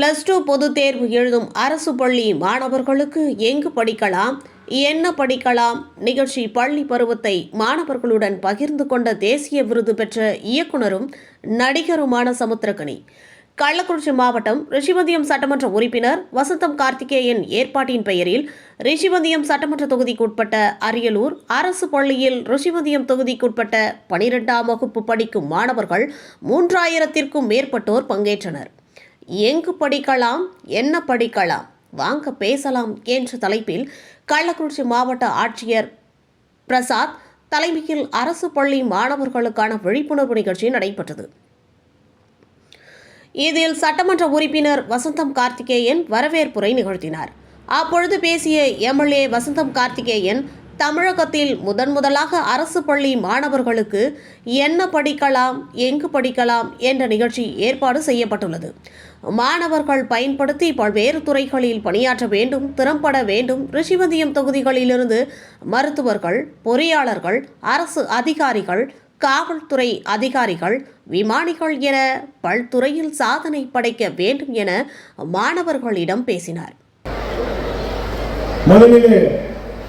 Plus two பொதுத் தேர்வு எழுதும் அரசு பள்ளி மாணவர்களுக்கு எங்கு படிக்கலாம்? என்ன படிக்கலாம்? நிகழ்ச்சி பள்ளி பருவத்தை மாணவர்களுடன் பகிர்ந்து கொண்ட தேசிய விருது பெற்ற இயக்குனரும் நடிகருமான சமுத்திரகனி. கள்ளக்குறிச்சி மாவட்டம் ரிஷிவந்தியம் சட்டமன்ற உறுப்பினர் வசந்தம் கார்த்திகேயன் ஏற்பாட்டின் பெயரில் ரிஷிவந்தியம் சட்டமன்ற தொகுதிக்குட்பட்ட அரியலூர் அரசு பள்ளியில் ரிஷிவந்தியம் தொகுதிக்குட்பட்ட பனிரெண்டாம் வகுப்பு படிக்கும் மாணவர்கள் மூன்றாயிரத்திற்கும் மேற்பட்டோர் பங்கேற்றனர். எங்கு படிக்கலாம் என்ன படிக்கலாம்? வாங்க பேசலாம் என்ற தலைப்பில் கள்ளக்குறிச்சி மாவட்ட ஆட்சியர் பிரசாத் தலைமையில் அரசு பள்ளி மாணவர்களுக்கான விழிப்புணர்வு நிகழ்ச்சி நடைபெற்றது. இதில் சட்டமன்ற உறுப்பினர் வசந்தம் கார்த்திகேயன் வரவேற்புரை நிகழ்த்தினார். அப்பொழுது பேசிய எம்எல்ஏ வசந்தம் கார்த்திகேயன் தமிழகத்தில் முதன் முதலாக அரசு பள்ளி மாணவர்களுக்கு என்ன படிக்கலாம் எங்கு படிக்கலாம் என்ற நிகழ்ச்சி ஏற்பாடு செய்யப்பட்டுள்ளது. மாணவர்கள் பயன்படுத்தி பல்வேறு துறைகளில் பணியாற்ற வேண்டும் திறம்பட வேண்டும். ரிஷிவந்தியம் தொகுதிகளிலிருந்து மருத்துவர்கள் பொறியாளர்கள் அரசு அதிகாரிகள் காவல்துறை அதிகாரிகள் விமானிகள் என பல்துறையில் சாதனை படைக்க வேண்டும் என மாணவர்களிடம் பேசினார்.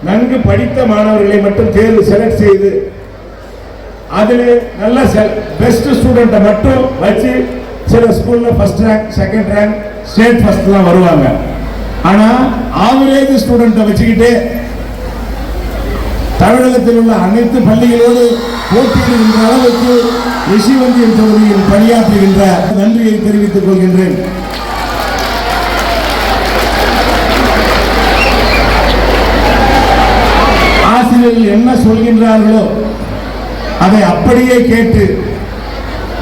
நன்கு படித்த மாணவர்களை மட்டும் தேர்வு செலக்ட் செய்து அதில் நல்ல பெஸ்ட் ஸ்டூடெண்ட்டை மட்டும் வச்சு சில ஸ்கூலில் first rank second rank state first தான் வருவாங்க. ஆனால் ஆவரேஜ் ஸ்டூடெண்ட்டை வச்சுக்கிட்டு தமிழகத்தில் உள்ள அனைத்து பள்ளிகளோடு போட்டியிடுகின்ற அளவுக்கு ரிஷிவந்தியம் தொகுதியில் பணியாற்றுகின்ற நன்றியை தெரிவித்துக் கொள்கின்றேன் ஆசிரியர்கள் என்ன சொல்கின்றார்களோ அதை அப்படியே கேட்டு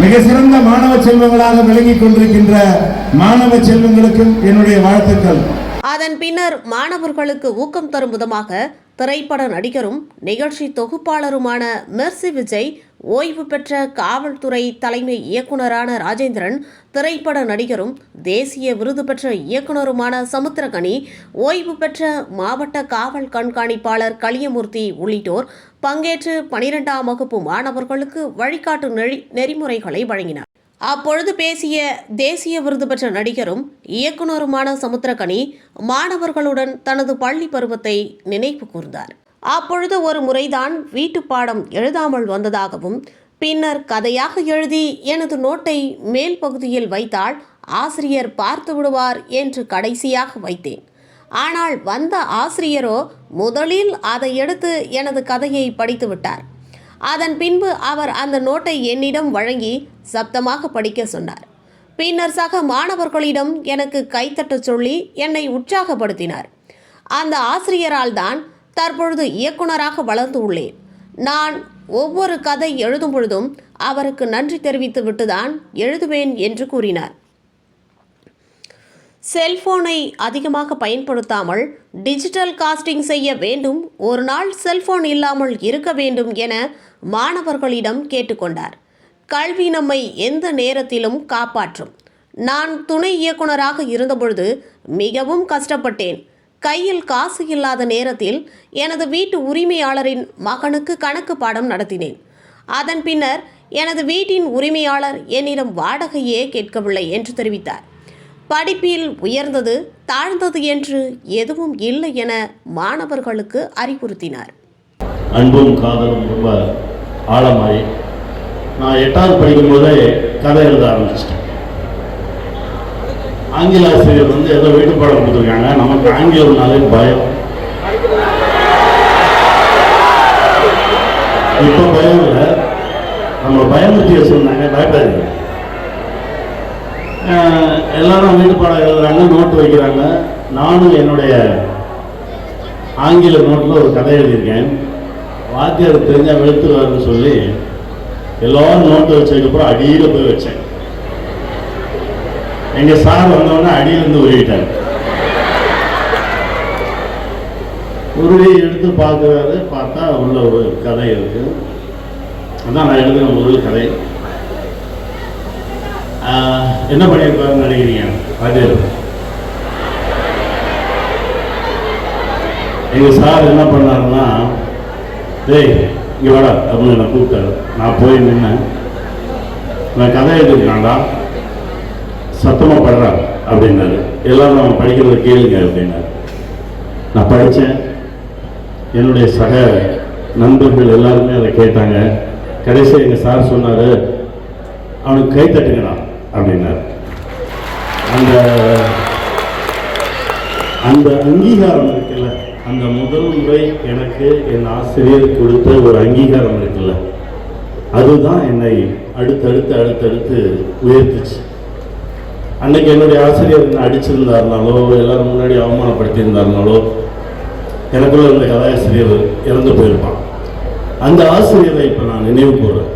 மிக சிறந்த மாணவ செல்வங்களாக விளங்கிக் கொண்டிருக்கின்ற மாணவ செல்வங்களுக்கும் என்னுடைய வாழ்த்துக்கள். அதன் பின்னர் மாணவர்களுக்கு ஊக்கம் தரும் விதமாக திரைப்பட நடிகரும் நிகழ்ச்சி தொகுப்பாளருமான மெர்சி விஜய் ஓய்வு பெற்ற காவல்துறை தலைமை இயக்குனரான ராஜேந்திரன் திரைப்பட நடிகரும் தேசிய விருது பெற்ற இயக்குனருமான சமுத்திரகனி ஓய்வு பெற்ற மாவட்ட காவல் கண்காணிப்பாளர் களியமூர்த்தி உள்ளிட்டோர் பங்கேற்று பனிரெண்டாம் வகுப்பு மாணவர்களுக்கு வழிகாட்டு நெறி நெறிமுறைகளை வழங்கினார். அப்பொழுது பேசிய தேசிய விருது பெற்ற நடிகரும் இயக்குனருமான சமுத்திரகனி மாணவர்களுடன் தனது பள்ளி பருவத்தை நினைவு கூர்ந்தார். அப்பொழுது ஒரு முறைதான் வீட்டு பாடம் எழுதாமல் வந்ததாகவும் பின்னர் கதையாக எழுதி எனது நோட்டை மேல் பகுதியில் வைத்தால் ஆசிரியர் பார்த்து விடுவார் என்று கடைசியாக வைத்தேன். ஆனால் வந்த ஆசிரியரோ முதலில் அதை எடுத்து எனது கதையை படித்து விட்டார். அதன் பின்பு அவர் அந்த நோட்டை என்னிடம் வழங்கி சப்தமாக படிக்க சொன்னார். பின்னர் சக மாணவர்களிடம் எனக்கு கைத்தட்டச் சொல்லி என்னை உற்சாகப்படுத்தினார். அந்த ஆசிரியரால் தான் தற்பொழுது இயக்குனராக வளர்ந்து உள்ளேன். நான் ஒவ்வொரு கதை எழுதும் பொழுதும் அவருக்கு நன்றி தெரிவித்து விட்டுதான் எழுதுவேன் என்று கூறினார். செல்போனை அதிகமாக பயன்படுத்தாமல் டிஜிட்டல் காஸ்டிங் செய்ய வேண்டும் ஒரு நாள் செல்போன் இல்லாமல் இருக்க வேண்டும் என மாணவர்களிடம் கேட்டுக்கொண்டார். கல்வி நம்மை எந்த நேரத்திலும் காப்பாற்றும். நான் துணை இயக்குனராக இருந்தபொழுது மிகவும் கஷ்டப்பட்டேன். கையில் காசு இல்லாத நேரத்தில் எனது வீட்டு உரிமையாளரின் மகனுக்கு கணக்கு பாடம் நடத்தினேன். அதன் பின்னர் எனது வீட்டின் உரிமையாளர் என்னிடம் வாடகையே கேட்கவில்லை என்று தெரிவித்தார். படிப்பில் உயர்ந்தது தாழ்ந்தது என்று எதுவும் இல்லை என மாணவர்களுக்கு அறிவுறுத்தினார். அன்பும் காதலும் ரொம்ப ஆழமாயி நான் எட்டாவது படிக்கும்போதே கதை எழுத ஆரம்பிச்சிட்டேன். ஆங்கில ஆசிரியர் வந்து ஏதோ வீட்டுப்பாடம் கொடுத்துருக்காங்க. நமக்கு ஆங்கிலம்னாலே பயம். இப்போ பயம் இல்லை. நம்ம பயமுறுத்திய சொன்னாங்க பயப்படாதீங்க. எல்லாரும் வீட்டுப்பாடம் எழுதுறாங்க நோட்டு வைக்கிறாங்க. நானும் என்னுடைய ஆங்கில நோட்டில் ஒரு கதை எழுதியிருக்கேன். வாத்தியார் தெரிஞ்சால் வெளுத்துருவாருன்னு சொல்லி எல்லோரும் நோட்டு வச்சதுக்கப்புறம் அடியில் போய் வச்சேன். எங்கள் சார் வந்தோடனே அடியிலேருந்து உருவிட்டாங்க உருவி எடுத்து பார்க்குறாரு பார்த்தா உள்ள ஒரு கதை இருக்கு. அதான் நான் எழுதின முதல் கதை. என்ன பண்ணியிருப்பாருன்னு நினைக்கிறீங்க? வாத்தியார் எங்கள் சார் என்ன பண்ணாருன்னா டேய் இங்கே வாடா. அப்படின்னு என்னை கூப்பிட்டாரு. நான் போய் நின்னேன். நான் கதை எழுதிருக்காண்டா சத்தமாக படுறான் அப்படின்னாரு. எல்லாரும் அவன் படிக்கிறத கேளுங்க அப்படின்னாரு. நான் படித்தேன் என்னுடைய சக நண்பர்கள் எல்லாருமே அதை கேட்டாங்க. கடைசி எங்கள் சார் சொன்னார் அவனுக்கு கை தட்டுங்கடா அப்படின்னார். அந்த அந்த அங்கீகாரம் இருக்குல்ல அந்த முதல் முறை எனக்கு என் ஆசிரியர் கொடுத்த ஒரு அங்கீகாரம் இருக்குல்ல அதுதான் என்னை அடுத்தடுத்து அடுத்தடுத்து உயர்த்துச்சு. அன்னைக்கு என்னுடைய ஆசிரியர் என்ன அடிச்சிருந்தாருனாலோ எல்லாரும் முன்னாடி அவமானப்படுத்தியிருந்தாருனாலோ எனக்குள்ள இருந்த கதாசிரியர் இறந்து போயிருப்பான். அந்த ஆசிரியரை இப்போ நான் நினைவு கூறுறேன்.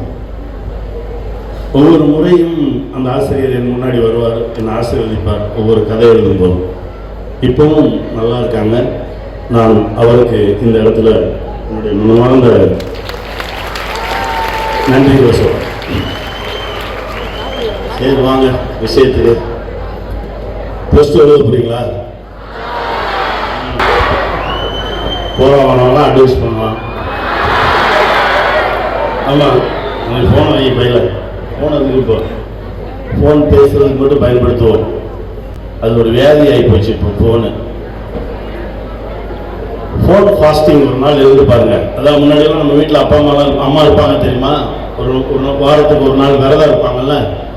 ஒவ்வொரு முறையும் அந்த ஆசிரியர் என் முன்னாடி வருவார் என்னை ஆசீர்வதிப்பார் ஒவ்வொரு கதை எழுதும்போதும் இப்பவும் நல்லா இருக்காங்க. நான் அவருக்கு இந்த இடத்துல என்னுடைய மனமார்ந்த நன்றி சொல்றேன். சரி வாங்க விஷயத்துக்கு. ப்ளஸ் டூ எழுத போறீங்களா? போகிறவனெல்லாம் அட்வைஸ் பண்ணலாம். ஆமாம் உங்களுக்கு ஃபோன் வாங்கி பையில. ஃபோன் அதுக்கு இப்போ ஃபோன் பேசுறதுக்கு மட்டும் பயன்படுத்துவோம். அது ஒரு வியாதி ஆகி போச்சு இப்போ ஃபோனு ஃபோன் ஃபாஸ்டிங் ஒரு நாள் இருந்து பாருங்க. அதாவது முன்னாடியெல்லாம் நம்ம வீட்டில் அப்பா அம்மாலாம் அம்மா இருப்பாங்க தெரியுமா? ஒரு ஒரு நாள் வாரத்துக்கு ஒரு நாள் விரதம் இருப்பாங்கல்ல?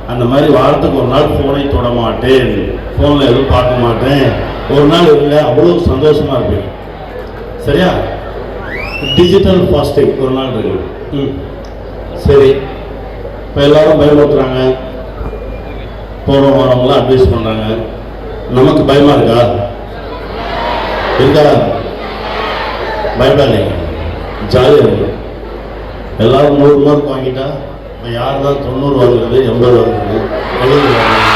அந்த மாதிரி வாரத்துக்கு ஒரு நாள் ஃபோனை தொட மாட்டேன். ஃபோனில் எதுவும் பார்க்க மாட்டேன். ஒரு நாள் இருங்க அவ்வளோ சந்தோஷமாக இருப்பேன். சரியா? டிஜிட்டல் ஃபாஸ்டிங் ஒரு நாள் இருக்கு. ம். சரி. இப்போ எல்லாரும் பயமுறுத்துறாங்க. போகிறோம் வரவங்களாம் அட்வைஸ் பண்ணுறாங்க நமக்கு பயமாக இருக்கா? இருக்கா? பயப்படாதீங்க. ஜாலியாக இருக்கும் எல்லாரும் நூறு மார்க் வாங்கிட்டா இப்போ யார் தான் தொண்ணூறு வாங்குறது எண்பது வாங்குறது எழுபது வாங்குறது?